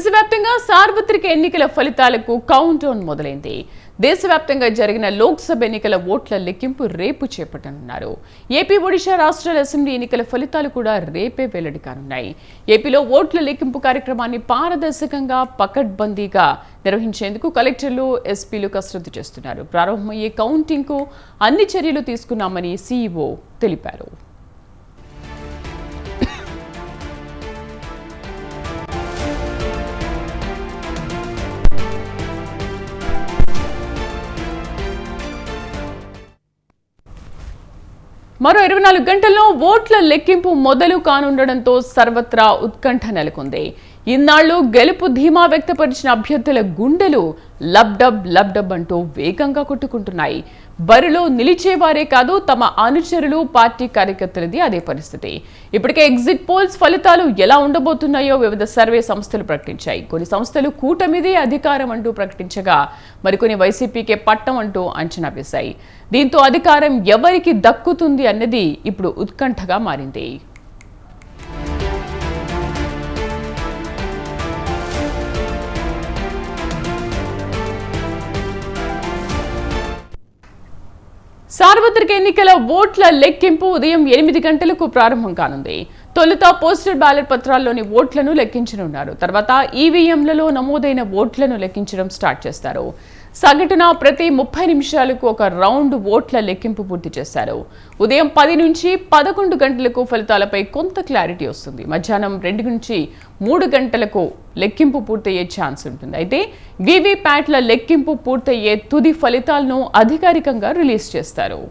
దేశవ్యాప్తంగా సార్వత్రిక ఎన్నికల ఫలితాలకు కౌంట్ డౌన్ మొదలైంది. దేశవ్యాప్తంగా జరిగిన లోక్సభ ఎన్నికల ఓట్ల లెక్కింపు రేపు చేపట్టనున్నారు. ఏపీ ఒడిశా రాష్ట్రాల అసెంబ్లీ ఎన్నికల ఫలితాలు కూడా రేపే వెల్లడి కానున్నాయి. ఏపీలో ఓట్ల లెక్కింపు కార్యక్రమాన్ని పారదర్శకంగా పకడ్బందీగా నిర్వహించేందుకు కలెక్టర్లు ఎస్పీలు కసరత్తు చేస్తున్నారు. ప్రారంభమయ్యే కౌంటింగ్కు అన్ని చర్యలు తీసుకున్నామని సీఈఓ తెలిపారు. మరో ఇరవై నాలుగు గంటల్లో ఓట్ల లెక్కింపు మొదలు కానుండడంతో సర్వత్రా ఉత్కంఠ నెలకొంది. ఇన్నాళ్ళు గెలుపు ధీమా వ్యక్తపరిచిన అభ్యర్థుల గుండెలు లబ్డబ్ లబ్డబ్ అంటూ వేగంగా కొట్టుకుంటున్నాయి. బరిలో నిలిచేవారే కాదు తమ అనుచరులు పార్టీ కార్యకర్తలది అదే పరిస్థితి. ఇప్పటికే ఎగ్జిట్ పోల్స్ ఫలితాలు ఎలా ఉండబోతున్నాయో వివిధ సర్వే సంస్థలు ప్రకటించాయి. కొన్ని సంస్థలు కూటమిదే అధికారం అంటూ ప్రకటించగా మరికొన్ని వైసీపీకే పట్టం అంటూ అంచనా వేశాయి. దీంతో అధికారం ఎవరికి దక్కుతుంది అన్నది ఇప్పుడు ఉత్కంఠగా మారింది. సార్వత్రిక ఎన్నికల ఓట్ల లెక్కింపు ఉదయం ఎనిమిది గంటలకు ప్రారంభం కానుంది. తొలుత పోస్టల్ బ్యాలెట్ పత్రాల్లోని ఓట్లను లెక్కించనున్నారు. తర్వాత ఈవీఎంలలో నమోదైన ఓట్లను లెక్కించడం స్టార్ట్ చేస్తారు. సగటున ప్రతి ముప్పై నిమిషాలకు ఒక రౌండ్ ఓట్ల లెక్కింపు పూర్తి చేశారు. ఉదయం పది నుంచి పదకొండు గంటలకు ఫలితాలపై కొంత క్లారిటీ వస్తుంది. మధ్యాహ్నం రెండు నుంచి మూడు గంటలకు లెక్కింపు పూర్తయ్యే ఛాన్స్ ఉంటుంది. అయితే వీవీప్యాట్ల లెక్కింపు పూర్తయ్యే తుది ఫలితాలను అధికారికంగా రిలీజ్ చేస్తారు.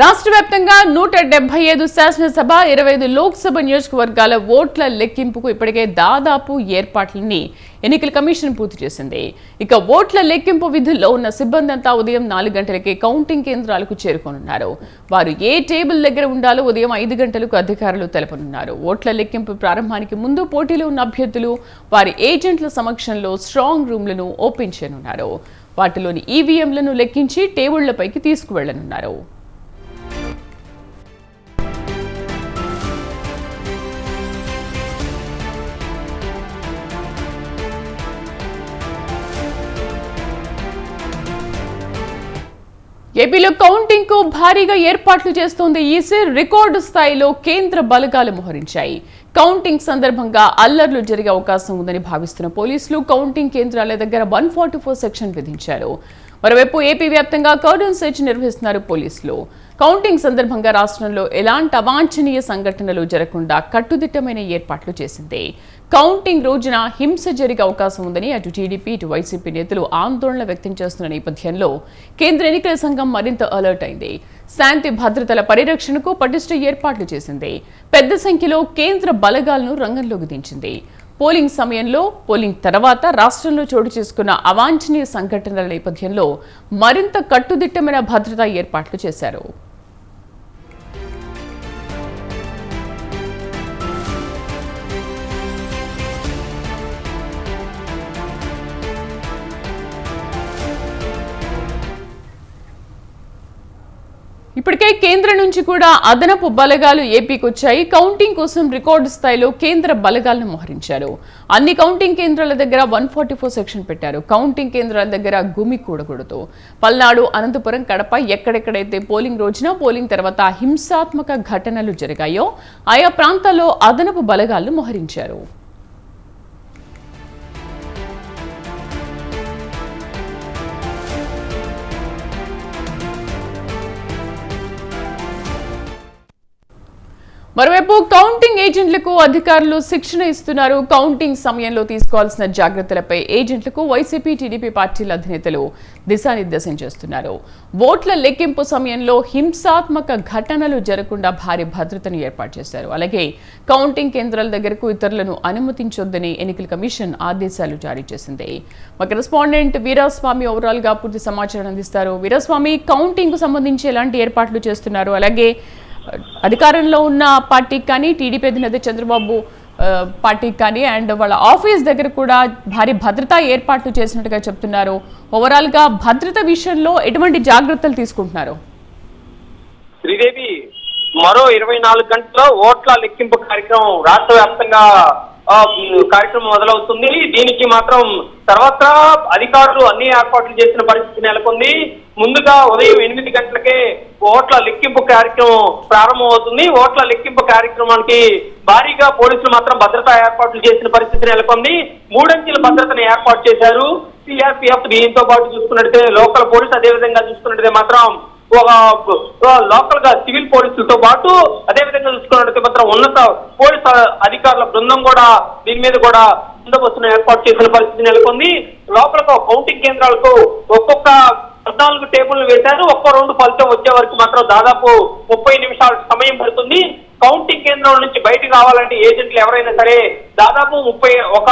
రాష్ట్ర వ్యాప్తంగా నూట డెబ్బై ఐదు శాసనసభ ఇరవై ఐదు లోక్సభ నియోజకవర్గాల ఓట్ల లెక్కింపుకు ఇప్పటికే దాదాపు ఏర్పాట్లని ఎన్నికల కమిషన్ పూర్తి చేసింది. ఇక ఓట్ల లెక్కింపు విధుల్లో ఉన్న సిబ్బంది అంతా ఉదయం నాలుగు గంటలకే కౌంటింగ్ కేంద్రాలకు చేరుకోనున్నారు. వారు ఏ టేబుల్ దగ్గర ఉండాలో ఉదయం ఐదు గంటలకు అధికారులు తెలపనున్నారు. ఓట్ల లెక్కింపు ప్రారంభానికి ముందు పోటీలో ఉన్న అభ్యర్థులు వారి ఏజెంట్ల సమక్షంలో స్ట్రాంగ్ రూమ్లను ఓపెన్ చేయనున్నారు. వాటిలోని ఈవీఎంలను లెక్కించి టేబుళ్ళపైకి తీసుకువెళ్ళనున్నారు. ఏపీలో కౌంటింగ్కు భారీగా ఏర్పాట్లు చేస్తోంది ఈసీ. రికార్డు స్థాయిలో కేంద్ర బలగాలు మోహరించాయి. కౌంటింగ్ సందర్భంగా అల్లర్లు జరిగే అవకాశం ఉందని భావిస్తున్న పోలీసులు కౌంటింగ్ కేంద్రాల దగ్గర వన్ ఫార్టీ ఫోర్ సెక్షన్ విధించారు. మరోవైపు ఏపీ వ్యాప్తంగా కర్డన్ సెర్చ్ నిర్వహిస్తున్నారు పోలీసులు. కౌంటింగ్ సందర్భంగా రాష్ట్రంలో ఎలాంటి అవాంఛనీయ సంఘటనలు జరగకుండా కట్టుదిట్టమైన ఏర్పాట్లు చేసింది. కౌంటింగ్ రోజున హింస జరిగే అవకాశం ఉందని అటు టీడీపీ ఇటు వైసీపీ నేతలు ఆందోళన వ్యక్తం చేస్తున్న నేపథ్యంలో కేంద్ర ఎన్నికల సంఘం మరింత అలర్ట్ అయింది. శాంతి భద్రతల పరిరక్షణకు పటిష్ట ఏర్పాట్లు చేసింది. పెద్ద సంఖ్యలో కేంద్ర బలగాలను రంగంలోకి దించింది. పోలింగ్ సమయంలో పోలింగ్ తర్వాత రాష్ట్రంలో చోటు చేసుకున్న అవాంఛనీయ సంఘటనల నేపథ్యంలో మరింత కట్టుదిట్టమైన భద్రతా ఏర్పాట్లు చేశారు. ఇప్పటికే కేంద్రం నుంచి కూడా అదనపు బలగాలు ఏపీకి వచ్చాయి కౌంటింగ్ కోసం రికార్డు స్థాయిలో కేంద్ర బలగాలను మోహరించారు. అన్ని కౌంటింగ్ కేంద్రాల దగ్గర వన్ ఫార్టీ ఫోర్ సెక్షన్ పెట్టారు. కౌంటింగ్ కేంద్రాల దగ్గర గుమి కూడకూడదు. పల్నాడు అనంతపురం కడప ఎక్కడెక్కడైతే పోలింగ్ రోజున పోలింగ్ తర్వాత హింసాత్మక ఘటనలు జరిగాయో ఆయా ప్రాంతాల్లో అదనపు బలగాలను మోహరించారు. మరోవైపు కౌంటింగ్ ఏజెంట్లకు అధికారులు శిక్షణ ఇస్తున్నారు. కౌంటింగ్ సమయంలో తీసుకోవాల్సిన జాగ్రత్తలపై ఏజెంట్లకు వైసీపీ టీడీపీ పార్టీల అధినేతలు దిశానిర్దేశం చేస్తున్నారు. ఓట్ల లెక్కింపు సమయంలో హింసాత్మక ఘటనలు జరగకుండా భారీ భద్రతను ఏర్పాటు చేశారు. అలాగే కౌంటింగ్ కేంద్రాల దగ్గరకు ఇతరులను అనుమతించొద్దని ఎన్నికల కమిషన్ ఆదేశాలు జారీ చేసింది. మా కరెస్పాండెంట్ వీరాస్వామి ఓవరాల్గా పూర్తి సమాచారం అందిస్తారు. వీరాస్వామి కౌంటింగ్కు సంబంధించి ఎలాంటి ఏర్పాట్లు చేస్తున్నారు? అలాగే అధికారంలో ఉన్న పార్టీకి కానీ టీడీపీ అధినేత చంద్రబాబు పార్టీకి కానీ అండ్ వాళ్ళ ఆఫీస్ దగ్గర కూడా భారీ భద్రతా ఏర్పాట్లు చేసినట్టుగా చెప్తున్నారు. ఓవరాల్గా భద్రత విషయంలో ఎటువంటి జాగ్రత్తలు తీసుకుంటున్నారు? శ్రీదేవి మరో ఇరవై నాలుగు గంటల్లో ఓట్ల లెక్కింపు కార్యక్రమం రాష్ట్ర వ్యాప్తంగా కార్యక్రమం మొదలవుతుంది. దీనికి మాత్రం సర్వత్రా అధికారులు అన్ని ఏర్పాట్లు చేసిన పరిస్థితి నెలకొంది. ముందుగా ఉదయం ఎనిమిది గంటలకే ఓట్ల లెక్కింపు కార్యక్రమం ప్రారంభమవుతుంది ఓట్ల లెక్కింపు కార్యక్రమానికి భారీగా పోలీసులు మాత్రం భద్రతా ఏర్పాట్లు చేసిన పరిస్థితి నెలకొంది. మూడంచెల భద్రతను ఏర్పాటు చేశారు. సిఆర్పిఎఫ్ దీంతో పాటు చూసుకున్నట్టే లోకల్ పోలీసు అదేవిధంగా చూసుకున్నట్టే మాత్రం ఒక లోకల్గా సివిల్ పోలీసులతో పాటు అదేవిధంగా చూసుకున్నట్లయితే మాత్రం ఉన్నత పోలీసు అధికారుల బృందం కూడా దీని మీద కూడా బందోబస్తును ఏర్పాటు చేసిన పరిస్థితి నెలకొంది. లోపల కౌంటింగ్ కేంద్రాలకు ఒక్కొక్క పద్నాలుగు టేబుల్ వేశారు. ఒక్కో రౌండ్ ఫలితం వచ్చే వరకు మాత్రం దాదాపు ముప్పై నిమిషాల సమయం పడుతుంది. కౌంటింగ్ కేంద్రం నుంచి బయటకు రావాలంటే ఏజెంట్లు ఎవరైనా సరే దాదాపు ముప్పై ఒక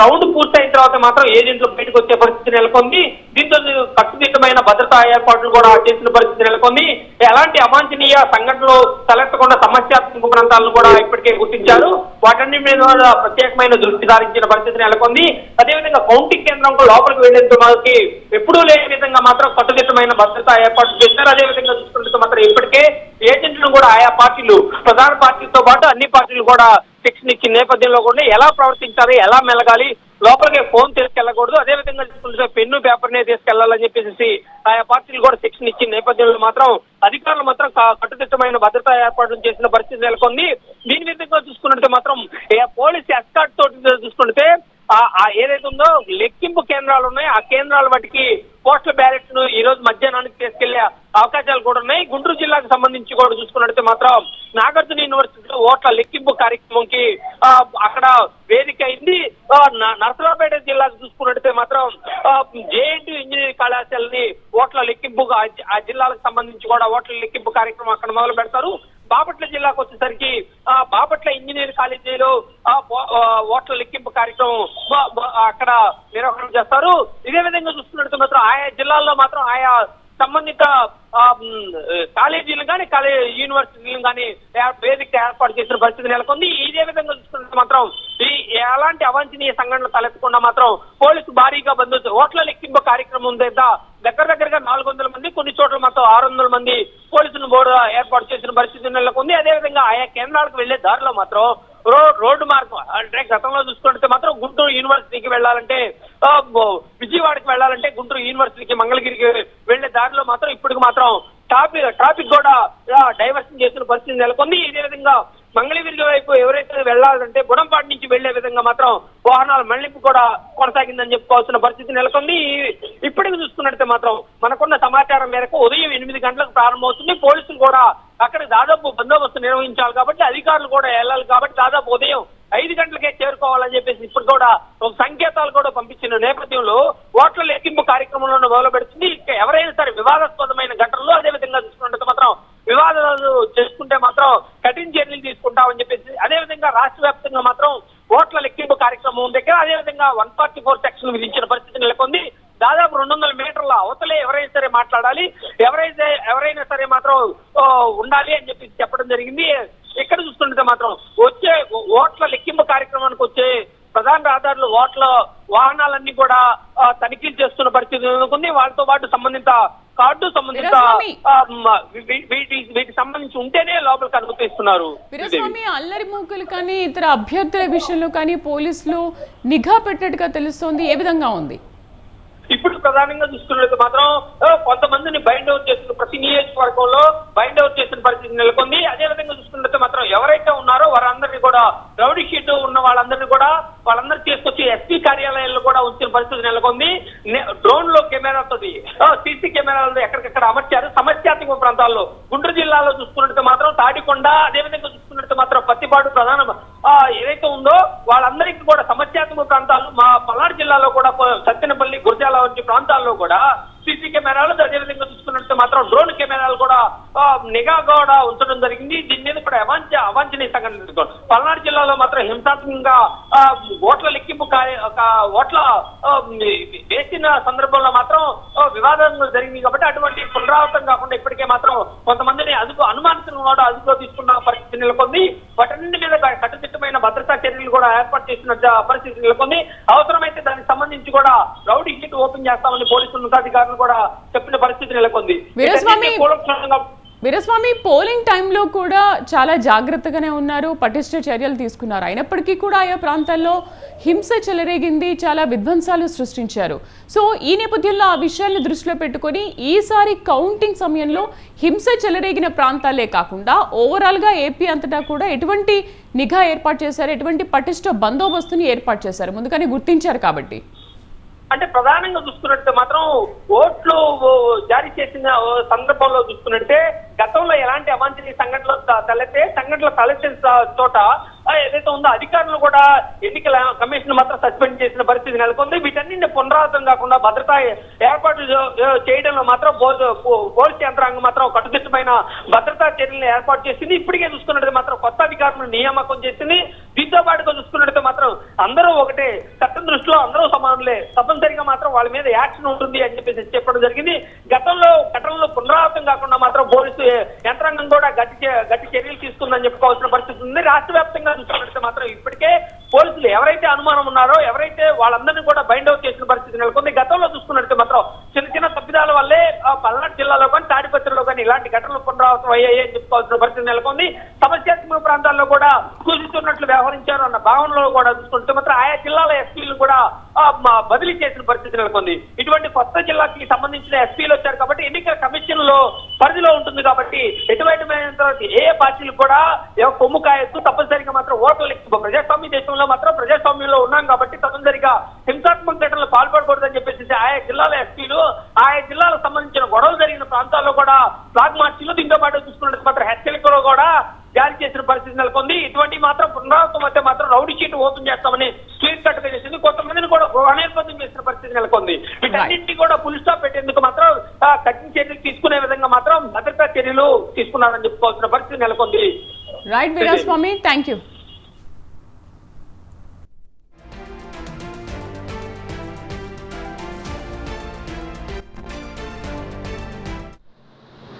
రౌండ్ పూర్తయిన తర్వాత మాత్రం ఏజెంట్లు బయటకు వచ్చే పరిస్థితి నెలకొంది. దీంతో కట్టుదిట్టమైన భద్రతా ఏర్పాట్లు కూడా చేసిన పరిస్థితి నెలకొంది. ఎలాంటి అవాంఛనీయ సంఘటనలు తలెత్తకుండా సమస్యాత్మక ప్రాంతాలను కూడా ఇప్పటికే గుర్తించారు. వాటన్ని మీద ప్రత్యేకమైన దృష్టి సారించిన పరిస్థితి నెలకొంది. అదేవిధంగా కౌంటింగ్ కేంద్రం లోపలికి వెళ్ళేందుకు మనకి ఎప్పుడూ లేని విధంగా మాత్రం కట్టుదిట్టమైన భద్రతా ఏర్పాట్లు చేశారు. అదేవిధంగా చూసుకుంటే మాత్రం ఇప్పటికే ఏజెంట్లను కూడా ఆయా పార్టీలు ప్రధాన పార్టీలతో పాటు అన్ని పార్టీలు కూడా శిక్షణ ఇచ్చిన నేపథ్యంలో కూడా ఎలా ప్రవర్తించాలి ఎలా మెలగాలి లోపలికి ఫోన్ తీసుకెళ్ళకూడదు అదే విధంగా చూసుకుంటే పెన్ను పేపర్నే తీసుకెళ్ళాలని చెప్పేసి ఆయా పార్టీలు కూడా శిక్షణ ఇచ్చిన నేపథ్యంలో మాత్రం అధికారులు మాత్రం కట్టుదిట్టమైన భద్రతా ఏర్పాట్లు చేసిన పరిస్థితి నెలకొంది. దీని విధంగా చూసుకున్నట్టు మాత్రం పోలీస్ ఎస్కాట్ తోటి చూసుకుంటే ఏదైతే ఉందో లెక్కింపు కేంద్రాలు ఉన్నాయి ఆ కేంద్రాల వాటికి పోస్టల్ బ్యాలెట్స్ను ఈ రోజు మధ్యాహ్నానికి తీసుకెళ్ళే అవకాశాలు కూడా ఉన్నాయి. గుంటూరు జిల్లాకు సంబంధించి కూడా చూసుకున్నట్లయితే మాత్రం నాగార్జున యూనివర్సిటీలో ఓట్ల లెక్కింపు కార్యక్రమంకి అక్కడ వేదిక అయింది. నర్సరాపేట నరసరావుపేట జిల్లాకు చూసుకున్నట్లయితే మాత్రం జేఎన్టీ ఇంజనీరింగ్ కళాశాలని ఓట్ల లెక్కింపు ఆ జిల్లాలకు సంబంధించి కూడా ఓట్ల లెక్కింపు కార్యక్రమం అక్కడ మొదలు పెడతారు బాపట్ల జిల్లాకు వచ్చేసరికి ఆ బాపట్ల ఇంజనీర్ కాలేజీలో ఆ ఓ- ఆ ఓట్ల లెక్కింపు కార్యక్రమం అక్కడ నిర్వహణ చేస్తారు. ఇదే విధంగా చూస్తున్నట్టు మాత్రం ఆయా జిల్లాల్లో మాత్రం ఆయా సంబంధిత కాలేజీలు కానీ కాలేజ్ యూనివర్సిటీలు కానీ వేదిక ఏర్పాటు చేసిన పరిస్థితి నెలకొంది. ఇదే విధంగా చూసుకుంటే మాత్రం ఈ ఎలాంటి అవాంఛనీయ సంఘటనలు తలెత్తకుండా మాత్రం పోలీసు భారీగా బంధు ఓట్ల లెక్కింపు కార్యక్రమం దగ్గర దగ్గర దగ్గరగా నాలుగు వందల మంది కొన్ని చోట్ల మాత్రం ఆరు వందల మంది పోలీసులను బోర్డు ఏర్పాటు చేసిన పరిస్థితి నెలకొంది. అదే విధంగా ఆయా కేంద్రాలకు వెళ్ళే దారిలో మాత్రం రోడ్డు మార్గం గతంలో చూసుకుంటే మాత్రం గుంటూరు యూనివర్సిటీకి వెళ్ళాలంటే విజయవాడకి వెళ్ళాలంటే గుంటూరు యూనివర్సిటీకి మంగళగిరికి వెళ్ళే దారిలో మాత్రం ఇప్పటికి మాత్రం ట్రాఫిక్ ట్రాఫిక్ కూడా డైవర్షన్ చేసిన పరిస్థితి నెలకొంది. ఇదే విధంగా మంగళగిరి వైపు ఎవరైతే వెళ్ళాలంటే గుణంపాటి నుంచి వెళ్ళే విధంగా మాత్రం వాహనాల మళ్ళింపు కూడా కొనసాగిందని చెప్పుకోవాల్సిన పరిస్థితి నెలకొంది. ఇప్పటికి చూసుకున్నట్టే మాత్రం మనకున్న సమాచారం మేరకు ఉదయం ఎనిమిది గంటలకు ప్రారంభమవుతుంది. పోలీసులు కూడా అక్కడ దాదాపు బందోబస్తు నిర్వహించాలి కాబట్టి అధికారులు కూడా వెళ్ళాలి కాబట్టి దాదాపు ఉదయం ఐదు గంటలకే చేరుకోవాలని చెప్పేసి ఇప్పుడు కూడా ఒక సంకేతాలు కూడా పంపించిన నేపథ్యంలో ఓట్ల లెక్కింపు కార్యక్రమంలో మొదలు పెడుతుంది ఎవరైనా సరే వివాదాస్పదమైన ఘటనలు అదే విధంగా చూసుకున్నట్టు మాత్రం వివాదాలు చేసుకుంటే మాత్రం కఠిన చర్యలు తీసుకుంటామని చెప్పేసి అదే విధంగా రాష్ట్ర వ్యాప్తంగా మాత్రం ఓట్ల లెక్కింపు కార్యక్రమం దగ్గర అదే విధంగా వన్ ఫార్టీ ఫోర్ సెక్షన్ విధించిన పరిస్థితి నెలకొంది. దాదాపు రెండు వందల మీటర్ల అవతలే ఎవరైనా సరే మాట్లాడాలి. ఎవరైతే ఎవరైనా సరే మాత్రం ఉండాలి అని చెప్పి చెప్పడం జరిగింది. ఇక్కడ చూస్తుంటే మాత్రం వచ్చే ఓ- ఓట్ల లెక్కింపు కార్యక్రమానికి వచ్చే ప్రధాన రహదారులు ఓట్ల వాహనాలన్నీ కూడా తనిఖీలు చేస్తున్న పరిస్థితి ఉంది. వాళ్ళతో పాటు సంబంధిత కార్డు సంబంధిత వీటికి సంబంధించి ఉంటేనే లోపలికి అనుమతిస్తున్నారు. అల్లరి మూకలు కానీ ఇతర అభ్యర్థుల విషయంలో కానీ పోలీసులు నిఘా పెట్టినట్టుగా తెలుస్తోంది. ఏ విధంగా ఉంది? ఇప్పుడు ప్రధానంగా చూసుకున్నట్లయితే మాత్రం కొంతమందిని బైండ్ అవుట్ చేస్తున్న ప్రతి నియోజకవర్గంలో బైండ్ అవుట్ చేసిన పరిస్థితి నెలకొంది. అదే విధంగా చూసుకున్నట్లయితే మాత్రం ఎవరైతే ఉన్నారో వారందరినీ కూడా రౌడీ షీట్ ఉన్న వాళ్ళందరినీ కూడా వాళ్ళందరూ తీసుకొచ్చి ఎస్పీ కార్యాలయాల్లో కూడా ఉంచిన పరిస్థితి నెలకొంది. డ్రోన్లో కెమెరాతో సీసీ కెమెరాలు ఎక్కడికక్కడ అమర్చారు. సమస్యాత్మక ప్రాంతాల్లో గుంటూరు జిల్లాలో చూసుకున్నట్టు మాత్రం తాడికొండ అదేవిధంగా చూసుకున్నట్టు మాత్రం పత్తిపాడు ప్రధాన ఏదైతే ఉందో వాళ్ళందరికీ కూడా సమస్యాత్మక ప్రాంతాలు మా పల్నాడు జిల్లాలో కూడా సత్తెనపల్లి గురజాల ప్రాంతాల్లో కూడా సీసీ కెమెరాలు అదేవిధంగా చూసుకున్నట్టు మాత్రం డ్రోన్ కెమెరాలు కూడా నిఘా కూడా ఉంచడం జరిగింది. దీని మీద కూడా అవాంఛ అవాంఛనీయ సంఘటన పల్నాడు జిల్లాలో మాత్రం హింసాత్మకంగా ఆ, ఓట్ల లెక్కింపు ఒక ఓట్ల వేసిన సందర్భంలో మాత్రం ఆ, వివాదం జరిగింది కాబట్టి అటువంటి పునరావృతం కాకుండా ఇప్పటికే మాత్రం కొంతమందిని అదుపు అనుమానితులను కూడా అదుపులో తీసుకున్న పరిస్థితి నెలకొంది. వాటన్నింటి మీద కట్టుదిట్టమైన భద్రతా చర్యలు కూడా ఏర్పాటు చేసిన పరిస్థితి నెలకొంది. అవసరమైతే దానికి సంబంధించి కూడా రౌడీ హిట్ ఓపెన్ చేస్తామని పోలీసు ఉన్నతాధికారులు కూడా చెప్పిన పరిస్థితి నెలకొంది. వీరస్వామి పోలింగ్ టైంలో కూడా చాలా జాగ్రత్తగానే ఉన్నారు పటిష్ట చర్యలు తీసుకున్నారు. అయినప్పటికీ కూడా ఆయా ప్రాంతాల్లో హింస చెలరేగింది చాలా విధ్వంసాలు సృష్టించారు. సో ఈ నేపథ్యంలో ఆ విషయాన్ని దృష్టిలో పెట్టుకొని ఈసారి కౌంటింగ్ సమయంలో హింస చెలరేగిన ప్రాంతాలే కాకుండా ఓవరాల్గా ఏపీ అంతటా కూడా ఎటువంటి నిఘా ఏర్పాటు చేశారు ఎటువంటి పటిష్ట బందోబస్తుని ఏర్పాటు చేశారు. ముందుగానే గుర్తించారు కాబట్టి. అంటే ప్రధానంగా చూసుకున్నట్టు మాత్రం ఓట్లు జారీ చేసిన సందర్భంలో చూసుకున్నట్టే గతంలో ఎలాంటి అవాంఛనీయ సంఘటనలు తలెత్తే సంఘటనలు తలెత్తిన చోట ఏదైతే ఉందో అధికారులు కూడా ఎన్నికల కమిషన్ మాత్రం సస్పెండ్ చేసిన పరిస్థితి నెలకొంది. వీటన్నింటి పునరావృతం కాకుండా భద్రతా ఏర్పాట్లు చేయడంలో మాత్రం పో- పోలీస్ యంత్రాంగం మాత్రం కట్టుదిట్టమైన భద్రతా చర్యలను ఏర్పాటు చేసింది. ఇప్పటికే చూసుకున్నట్టు మాత్రం కొత్త అధికారులను నియామకం చేసింది. దీంతో పాటుగా చూసుకున్నట్టు మాత్రం అందరూ ఒకటే చట్టం దృష్టిలో అందరూ సమానులే. తప్పనిసరిగా మాత్రం వాళ్ళ మీద యాక్షన్ ఉంటుంది అని చెప్పేసి చెప్పడం జరిగింది. గతంలో ఘటనలో పునరావృతం కాకుండా మాత్రం పోలీసు యంత్రాంగం కూడా గట్టి గట్టి చర్యలు తీసుకుందని చెప్పుకోవాల్సిన పరిస్థితి ఉంది. రాష్ట్ర వ్యాప్తంగా చూసుకున్నట్టు మాత్రం ఇప్పటికే పోలీసులు ఎవరైతే అనుమానం ఉన్నారో ఎవరైతే వాళ్ళందరినీ కూడా బైండ్ అవుట్ చేసిన పరిస్థితి నెలకొంది గతంలో చూసుకున్నట్టు మాత్రం చిన్న చిన్న తప్పిదాల వల్లే పల్నాడు జిల్లాలో కానీ తాడిపత్రిలో కానీ ఇలాంటి ఘటనలు పునరావృతం అయ్యాయి అని చెప్పుకోవాల్సిన పరిస్థితి నెలకొంది. సమస్యాత్మక ప్రాంతాల్లో కూడా సూచిస్తున్నట్లు వ్యవహరించారు అన్న భావనలో కూడా చూసుకుంటే మాత్రం ఆయా జిల్లాల ఎస్పీలు కూడా బదిలీ చేసిన పరిస్థితి నెలకొంది. ఇటువంటి కొత్త జిల్లాకి సంబంధించిన ఎస్పీలు వచ్చారు కాబట్టి ఎన్నికల కమిషన్లో పరిధిలో ఉంటుంది కాబట్టి ఎటువంటి ఏ పార్టీలు కూడా ఏ- కొమ్ము కాయొద్దు తప్పనిసరిగా మాత్రం ఓట్లు లెక్కింపు ప్రజాస్వామ్య దేశంలో మాత్రం ప్రజాస్వామ్యంలో ఉన్నాం కాబట్టి తప్పనిసరిగా హింసాత్మక ఘటనలు పాల్పడకూడదని చెప్పేసి ఆయా జిల్లాల ఎస్పీలు ఆయా జిల్లాలకు సంబంధించిన గొడవలు జరిగిన ప్రాంతాల్లో కూడా ఫ్లాగ్ మార్చిలు దీంతో పాటు చూసుకున్నట్టు మాత్రం హెచ్చరికలు కూడా జారీ చేసిన పరిస్థితి నెలకొంది. ఇటువంటి మాత్రం పునరావృతం అయితే మాత్రం రౌడీ షీట్ ఓపెన్ చేస్తామని క్లియర్ కట్గా చేసింది. కొంతమందిని కూడా గృహనిర్బంధం చేసిన పరిస్థితి నెలకొంది. వీటన్నింటినీ కూడా పులిస్టాప్ పెట్టేందుకు మాత్రం కఠిన చర్యలు తీసుకునే విధంగా మాత్రం భద్రతా చర్యలు తీసుకున్నారని చెప్పుకోవాల్సిన పరిస్థితి నెలకొంది. Right Veeraswamy thank you